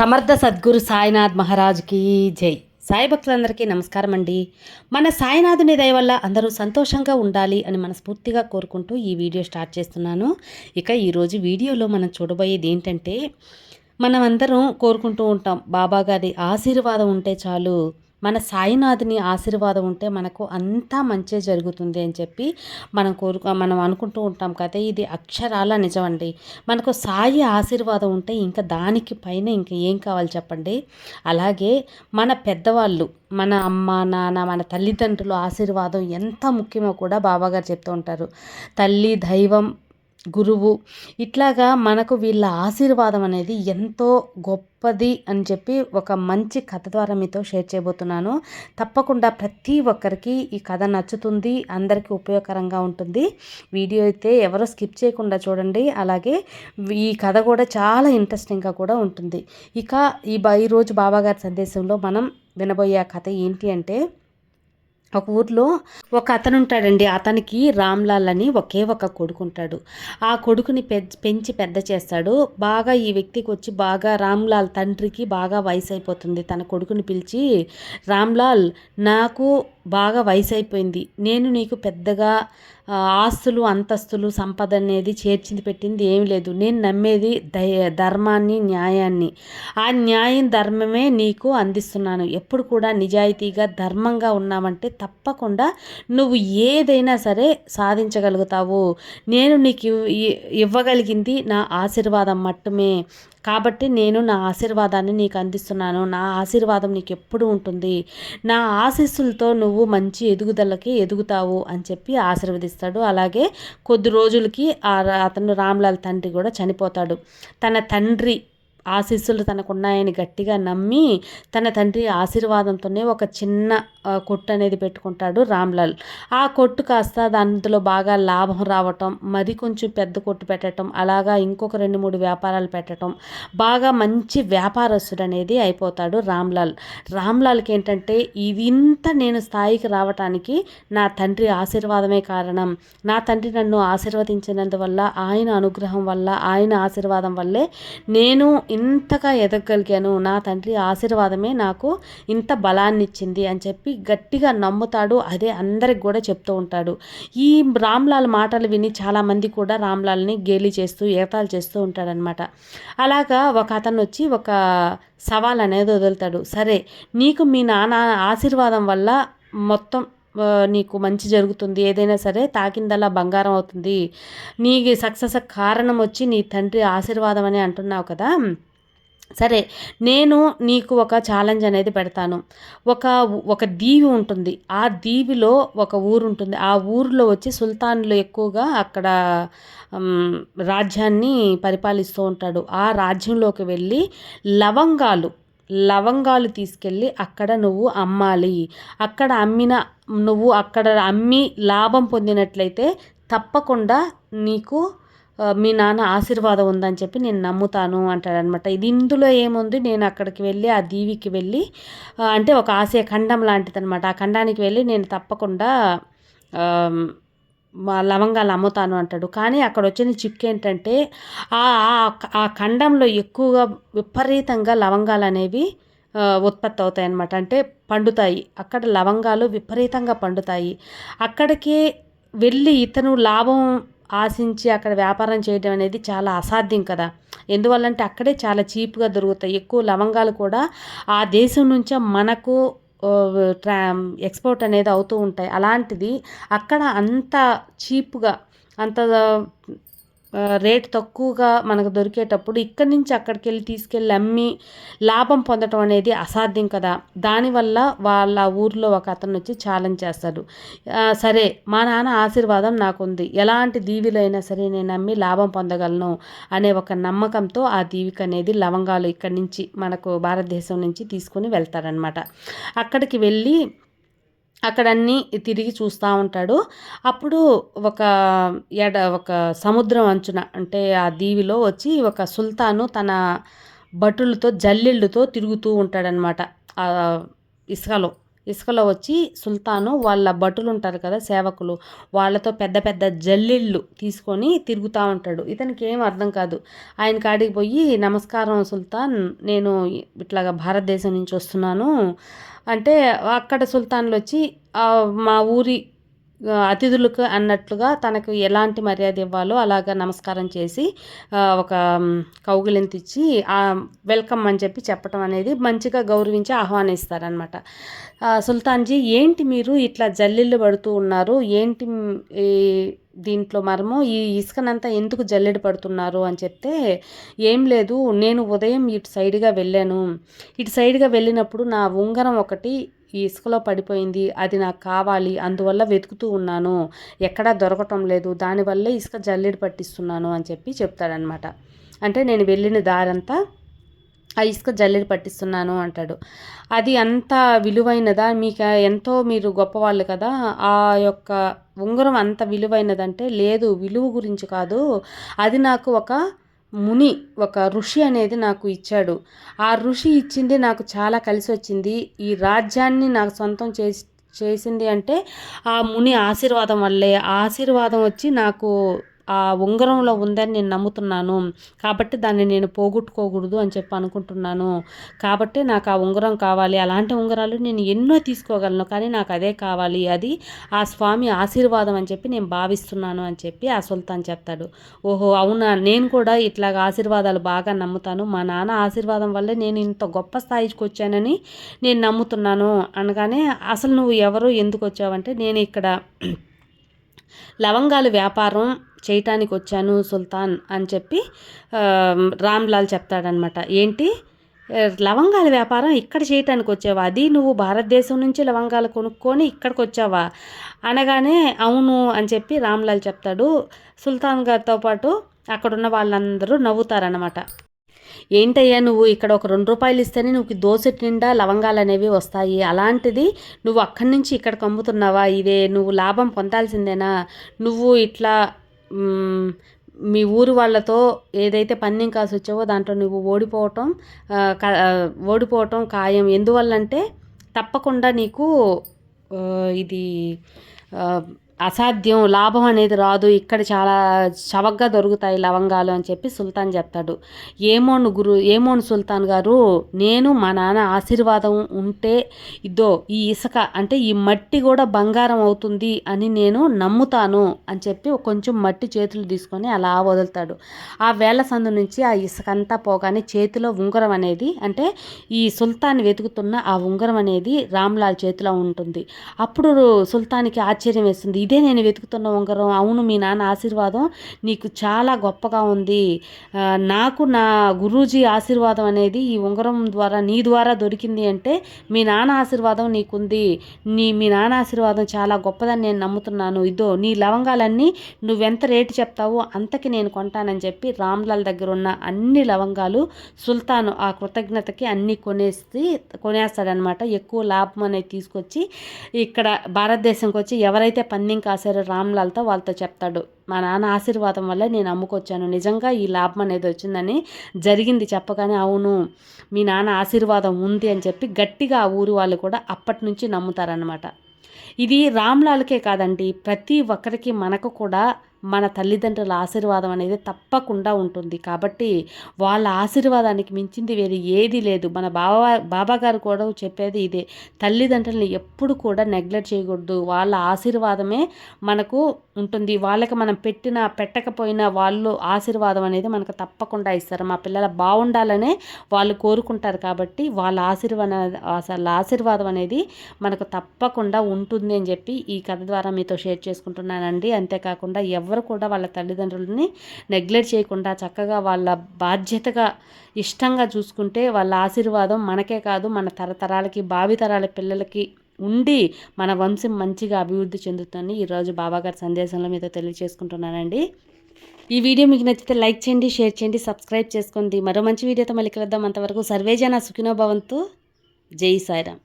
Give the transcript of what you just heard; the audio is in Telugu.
సమర్థ సద్గురు సాయినాథ్ మహారాజ్కి జై. సాయి భక్తులందరికీ నమస్కారం అండి. మన సాయినాథుని దయ వల్ల అందరూ సంతోషంగా ఉండాలి అని మనస్ఫూర్తిగా కోరుకుంటూ ఈ వీడియో స్టార్ట్ చేస్తున్నాను. ఇక ఈరోజు వీడియోలో మనం చూడబోయేది ఏంటంటే మనం అందరం కోరుకుంటూ ఉంటాం బాబా గారి ఆశీర్వాదం ఉంటే చాలు మన సాయినాథుని ఆశీర్వాదం ఉంటే మనకు అంతా మంచే జరుగుతుంది అని చెప్పి మనం కోరుకు మనం అనుకుంటూ ఉంటాం కదా ఇది అక్షరాల నిజమండి. మనకు సాయి ఆశీర్వాదం ఉంటే ఇంకా దానికి పైన ఇంకా ఏం కావాలి చెప్పండి? అలాగే మన పెద్దవాళ్ళు మన అమ్మ నాన్న మన తల్లిదండ్రుల ఆశీర్వాదం ఎంత ముఖ్యమో కూడా బాబాగారు చెప్తూ ఉంటారు. తల్లి దైవం గురువు. ఇట్లాగా మనకు వీళ్ళ ఆశీర్వాదం అనేది ఎంతో గొప్పది అని చెప్పి ఒక మంచి కథ ద్వారా మీతో షేర్ చేయబోతున్నాను. తప్పకుండా ప్రతి ఒక్కరికి ఈ కథ నచ్చుతుంది అందరికీ ఉపయోగకరంగా ఉంటుంది. వీడియో అయితే ఎవరో స్కిప్ చేయకుండా చూడండి. అలాగే ఈ కథ కూడా చాలా ఇంట్రెస్టింగ్గా కూడా ఉంటుంది. ఇక ఈ బ ఈరోజు బాబాగారి సందేశంలో మనం వినబోయే కథ ఏంటి అంటే ఒక ఊర్లో ఒక అతను ఉంటాడండి అతనికి రామ్లాల్ అని ఒకే ఒక కొడుకు ఉంటాడు ఆ కొడుకుని పెంచి పెద్ద చేస్తాడు. బాగా ఈ వ్యక్తికి వచ్చి బాగా రామ్లాల్ తండ్రికి బాగా వయసు అయిపోతుంది తన కొడుకుని పిలిచి రామ్లాల్ నాకు బాగా వయసు అయిపోయింది నేను నీకు పెద్దగా ఆస్తులు అంతస్తులు సంపద అనేది చేర్చింది పెట్టింది ఏమి లేదు. నేను నమ్మేది దయ ధర్మాన్ని న్యాయాన్ని. ఆ న్యాయం ధర్మమే నీకు అందిస్తున్నాను. ఎప్పుడు కూడా నిజాయితీగా ధర్మంగా ఉన్నామంటే తప్పకుండా నువ్వు ఏదైనా సరే సాధించగలుగుతావు. నేను నీకు ఇవ్వగలిగింది నా ఆశీర్వాదం మట్టుమే. కాబట్టి నేను నా ఆశీర్వాదాన్ని నీకు అందిస్తున్నాను. నా ఆశీర్వాదం నీకు ఎప్పుడు ఉంటుంది? నా ఆశీస్సులతో నువ్వు మంచి ఎదుగుదలకి ఎదుగుతావు అని చెప్పి ఆశీర్వదిస్తాడు. అలాగే కొద్ది రోజులకి అతను రామ్లాల్ తండ్రి కూడా చనిపోతాడు. తన తండ్రి ఆశీస్సులు తనకున్నాయని గట్టిగా నమ్మి తన తండ్రి ఆశీర్వాదంతోనే ఒక చిన్న కొట్టు అనేది పెట్టుకుంటాడు రామ్లాల్. ఆ కొట్టు కాస్త దాంట్లో బాగా లాభం రావటం మరి కొంచెం పెద్ద కొట్టు పెట్టడం అలాగా ఇంకొక రెండు మూడు వ్యాపారాలు పెట్టడం బాగా మంచి వ్యాపారస్తుడు అనేది అయిపోతాడు రామ్లాల్. రామ్లాల్కి ఏంటంటే ఇంత నేను స్థాయికి రావటానికి నా తండ్రి ఆశీర్వాదమే కారణం. నా తండ్రి నన్ను ఆశీర్వదించినందువల్ల ఆయన అనుగ్రహం వల్ల ఆయన ఆశీర్వాదం వల్లే నేను ఇంతగా ఎదగలిగాను నా తండ్రి ఆశీర్వాదమే నాకు ఇంత బలాన్ని ఇచ్చింది అని చెప్పి గట్టిగా నమ్ముతాడు. అదే అందరికి కూడా చెప్తూ ఉంటాడు. ఈ రామ్లాల్ మాటలు విని చాలామంది కూడా రామ్లాల్ని గేలి చేస్తూ ఏతాలు చేస్తూ ఉంటాడనమాట అలాగా ఒక అతను వచ్చి ఒక సవాల్ అనేది వదులుతాడు. సరే నీకు మీ నాన్న ఆశీర్వాదం వల్ల మొత్తం నీకు మంచి జరుగుతుంది ఏదైనా సరే తాకిందల్లా బంగారం అవుతుంది. నీ సక్సెస్ కారణం వచ్చి నీ తండ్రి ఆశీర్వాదం అని అంటున్నావు కదా. సరే నేను నీకు ఒక ఛాలెంజ్ అనేది పెడతాను. ఒక ఒక దీవి ఉంటుంది. ఆ దీవిలో ఒక ఊరు ఉంటుంది. ఆ ఊరిలో వచ్చి సుల్తాన్లు ఎక్కువగా అక్కడ రాజ్యాన్ని పరిపాలిస్తూ ఉంటాడు. ఆ రాజ్యంలోకి వెళ్ళి లవంగాలు లవంగాలు తీసుకెళ్ళి అక్కడ నువ్వు అమ్మాలి. అక్కడ అమ్మిన నువ్వు అక్కడ అమ్మి లాభం పొందినట్లయితే తప్పకుండా నీకు మీ నాన్న ఆశీర్వాదం ఉందని చెప్పి నేను నమ్ముతాను అంటాడనమాట ఇది ఇందులో ఏముంది? నేను అక్కడికి వెళ్ళి ఆ దీవికి వెళ్ళి అంటే ఒక ఆశయ ఖండం లాంటిదనమాట ఆ ఖండానికి వెళ్ళి నేను తప్పకుండా లవంగాలు అమ్ముతాను అంటాడు. కానీ అక్కడ వచ్చిన చిక్కు ఏంటంటే ఆ ఖండంలో ఎక్కువగా విపరీతంగా లవంగాలు అనేవి ఉత్పత్తి అవుతాయి అన్నమాట అంటే పండుతాయి. అక్కడ లవంగాలు విపరీతంగా పండుతాయి. అక్కడికి వెళ్ళి ఇతను లాభం ఆశించి అక్కడ వ్యాపారం చేయడం అనేది చాలా అసాధ్యం కదా. ఎందువల్లంటే అక్కడే చాలా చీప్గా దొరుకుతాయి. ఎక్కువ లవంగాలు కూడా ఆ దేశం నుంచే మనకు ట్రా ఎక్స్పోర్ట్ అనేది అవుతూ ఉంటాయి. అలాంటిది అక్కడ అంత చీప్గా అంత రేట్ తక్కువగా మనకు దొరికేటప్పుడు ఇక్కడి నుంచి అక్కడికి వెళ్ళి తీసుకెళ్ళి అమ్మి లాభం పొందడం అనేది అసాధ్యం కదా. దానివల్ల వాళ్ళ ఊర్లో ఒక అతను వచ్చి ఛాలెంజ్ చేస్తాడు. సరే మా నాన్న ఆశీర్వాదం నాకుంది. ఎలాంటి దీవిలైనా సరే నేను అమ్మి లాభం పొందగలను అనే ఒక నమ్మకంతో ఆ దీవిక అనేది లవంగాలు ఇక్కడి నుంచి మనకు భారతదేశం నుంచి తీసుకొని వెళ్తారనమాట అక్కడికి వెళ్ళి అక్కడన్నీ తిరిగి చూస్తూ ఉంటాడు. అప్పుడు ఒక ఎడ ఒక సముద్రం అంచున అంటే ఆ దీవిలో వచ్చి ఒక సుల్తాను తన భటులతో జల్లిళ్ళతో తిరుగుతూ ఉంటాడనమాట ఇసుకలో ఇసుకలో వచ్చి సుల్తాను వాళ్ళ భటులు ఉంటారు కదా సేవకులు వాళ్ళతో పెద్ద పెద్ద జల్లిళ్ళు తీసుకొని తిరుగుతూ ఉంటాడు. ఇతనికి ఏం అర్థం కాదు. ఆయన కాడికి పోయి నమస్కారం సుల్తాన్ నేను ఇట్లాగా భారతదేశం నుంచి వస్తున్నాను. అంటే అక్కడ సుల్తాన్లు వచ్చి మా ఊరి అతిథులకు అన్నట్లుగా తనకు ఎలాంటి మర్యాద ఇవ్వాలో అలాగ నమస్కారం చేసి ఒక కౌగులింతిచ్చి వెల్కమ్ అని చెప్పి చెప్పటం అనేది మంచిగా గౌరవించి ఆహ్వానిస్తారనమాట సుల్తాన్జీ ఏంటి మీరు ఇట్లా జల్లిళ్ళు పడుతూ ఉన్నారు? ఏంటి దీంట్లో మరము? ఈ ఇసుకనంతా ఎందుకు జల్లెడ పడుతున్నారు అని చెప్తే ఏం లేదు నేను ఉదయం ఇటు సైడ్గా వెళ్ళాను. ఇటు సైడ్గా వెళ్ళినప్పుడు నా ఉంగరం ఒకటి ఈ ఇసుకలో పడిపోయింది అది నాకు కావాలి అందువల్ల వెతుకుతూ ఉన్నాను. ఎక్కడా దొరకటం లేదు దానివల్లే ఇసుక జల్లెడ పట్టిస్తున్నాను అని చెప్పి చెప్తాడనమాట అంటే నేను వెళ్ళిన దారంతా ఆ ఇసుక జల్లెడ పట్టిస్తున్నాను అంటాడు. అది అంత విలువైనదా? మీకు ఎంతో మీరు గొప్పవాళ్ళు కదా ఆ యొక్క ఉంగరం అంత విలువైనదంటే లేదు విలువ గురించి కాదు. అది నాకు ఒక ముని ఒక ఋషి అనేది నాకు ఇచ్చాడు. ఆ ఋషి ఇచ్చింది నాకు చాలా కలిసి వచ్చింది ఈ రాజ్యాన్ని నాకు సొంతం చేసి చేసింది అంటే ఆ ముని ఆశీర్వాదం వల్లే. ఆశీర్వాదం వచ్చి నాకు ఆ ఉంగరంలో ఉందని నేను నమ్ముతున్నాను. కాబట్టి దాన్ని నేను పోగొట్టుకోకూడదు అని చెప్పి అనుకుంటున్నాను. కాబట్టి నాకు ఆ ఉంగరం కావాలి. అలాంటి ఉంగరాలు నేను ఎన్నో తీసుకోగలను కానీ నాకు అదే కావాలి. అది ఆ స్వామి ఆశీర్వాదం అని చెప్పి నేను భావిస్తున్నాను అని చెప్పి ఆ సుల్తాన్ చెప్తాడు. ఓహో అవునా? నేను కూడా ఇట్లాగ ఆశీర్వాదాలు బాగా నమ్ముతాను. మా నాన్న ఆశీర్వాదం వల్లే నేను ఇంత గొప్ప స్థాయికి వచ్చానని నేను నమ్ముతున్నాను. అనగానే అసలు నువ్వు ఎవరు ఎందుకు వచ్చావంటే నేను ఇక్కడ లవంగాలు వ్యాపారం చేయటానికి వచ్చాను సుల్తాన్ అని చెప్పి రామ్లాల్ చెప్తాడనమాట ఏంటి? లవంగాల వ్యాపారం ఇక్కడ చేయటానికి వచ్చావా అది నువ్వు భారతదేశం నుంచి లవంగాలు కొనుక్కొని ఇక్కడికి వచ్చావా అనగానే అవును అని చెప్పి రామ్లాల్ చెప్తాడు. సుల్తాన్ గారితో పాటు అక్కడున్న వాళ్ళందరూ నవ్వుతారనమాట ఏంటయ్యా నువ్వు ఇక్కడ ఒక రెండు రూపాయలు ఇస్తేనే నువ్వు దోశ నిండా లవంగాలు అనేవి వస్తాయి. అలాంటిది నువ్వు అక్కడి నుంచి ఇక్కడికి అమ్ముతున్నావా ఇదే నువ్వు లాభం పొందాల్సిందేనా? నువ్వు ఇట్లా మీ ఊరు వాళ్ళతో ఏదైతే పందెం కాసి వచ్చావో దాంట్లో నువ్వు ఓడిపోవటం ఓడిపోవటం ఖాయం. ఎందువల్లంటే తప్పకుండా నీకు ఇది అసాధ్యం లాభం అనేది రాదు ఇక్కడ చాలా చవకగా దొరుకుతాయి లవంగాలు అని చెప్పి సుల్తాన్ చెప్తాడు. ఏమోను గురు ఏమోను సుల్తాన్ గారు నేను మా నాన్న ఆశీర్వాదం ఉంటే ఇదో ఈ ఇసుక అంటే ఈ మట్టి కూడా బంగారం అవుతుంది అని నేను నమ్ముతాను అని చెప్పి కొంచెం మట్టి చేతులు తీసుకొని అలా వదులుతాడు. ఆ వేల సందు నుంచి ఆ ఇసుక అంతా పోగానే చేతిలో ఉంగరం అనేది అంటే ఈ సుల్తాన్ వెతుకుతున్న ఆ ఉంగరం అనేది రామ్లాల్ చేతిలో ఉంటుంది. అప్పుడు సుల్తాన్కి ఆశ్చర్యం వేస్తుంది. ఇదే నేను వెతుకుతున్న ఉంగరం. అవును మీ నాన్న ఆశీర్వాదం నీకు చాలా గొప్పగా ఉంది. నాకు నా గురూజీ ఆశీర్వాదం అనేది ఈ ఉంగరం ద్వారా నీ ద్వారా దొరికింది అంటే మీ నాన్న ఆశీర్వాదం నీకుంది. నీ మీ నాన్న ఆశీర్వాదం చాలా గొప్పదని నేను నమ్ముతున్నాను. ఇదో నీ లవంగాలన్నీ నువ్వెంత రేటు చెప్తావో అంతకి నేను కొంటానని చెప్పి రామ్లాల్ దగ్గర ఉన్న అన్ని లవంగాలు సుల్తాను ఆ కృతజ్ఞతకి అన్నీ కొనేసి కొనేస్తాడనమాట ఎక్కువ లాభం అనేది తీసుకొచ్చి ఇక్కడ భారతదేశంకి వచ్చి ఎవరైతే పన్నింగ్ కాసారు రామ్లాల్తో వాళ్ళతో చెప్తాడు. మా నాన్న ఆశీర్వాదం వల్ల నేను అమ్ముకొచ్చాను. నిజంగా ఈ లాభం అనేది వచ్చిందని జరిగింది చెప్పగానే అవును మీ నాన్న ఆశీర్వాదం ఉంది అని చెప్పి గట్టిగా ఆ ఊరు వాళ్ళు కూడా అప్పటి నుంచి నమ్ముతారనమాట ఇది రామ్లాల్కే కాదండి ప్రతి ఒక్కరికి మనకు కూడా మన తల్లిదండ్రుల ఆశీర్వాదం అనేది తప్పకుండా ఉంటుంది. కాబట్టి వాళ్ళ ఆశీర్వాదానికి మించింది వేరే ఏది లేదు. మన బాబా బాబా గారు కూడా చెప్పేది ఇదే. తల్లిదండ్రులని ఎప్పుడు కూడా నెగ్లెక్ట్ చేయకూడదు. వాళ్ళ ఆశీర్వాదమే మనకు ఉంటుంది. వాళ్ళకి మనం పెట్టినా పెట్టకపోయినా వాళ్ళు ఆశీర్వాదం అనేది మనకు తప్పకుండా ఇస్తారు. మా పిల్లల బాగుండాలనే వాళ్ళు కోరుకుంటారు కాబట్టి వాళ్ళ ఆశీర్వాద అసలు ఆశీర్వాదం అనేది మనకు తప్పకుండా ఉంటుంది అని చెప్పి ఈ కథ ద్వారా మీతో షేర్ చేసుకుంటున్నానండి. అంతేకాకుండా ఎవరు ఎవరు కూడా వాళ్ళ తల్లిదండ్రులని నెగ్లెక్ట్ చేయకుండా చక్కగా వాళ్ళ బాధ్యతగా ఇష్టంగా చూసుకుంటే వాళ్ళ ఆశీర్వాదం మనకే కాదు మన తరతరాలకి భావితరాల పిల్లలకి ఉండి మన వంశం మంచిగా అభివృద్ధి చెందుతుందని ఈరోజు బాబాగారి సందేశంలో మీతో తెలియజేసుకుంటున్నానండి. ఈ వీడియో మీకు నచ్చితే లైక్ చేయండి షేర్ చేయండి సబ్స్క్రైబ్ చేసుకోండి. మరో మంచి వీడియోతో మళ్ళీ కలుద్దాం. అంతవరకు సర్వేజన సుఖినోభవంతు జై సాయిరామ్.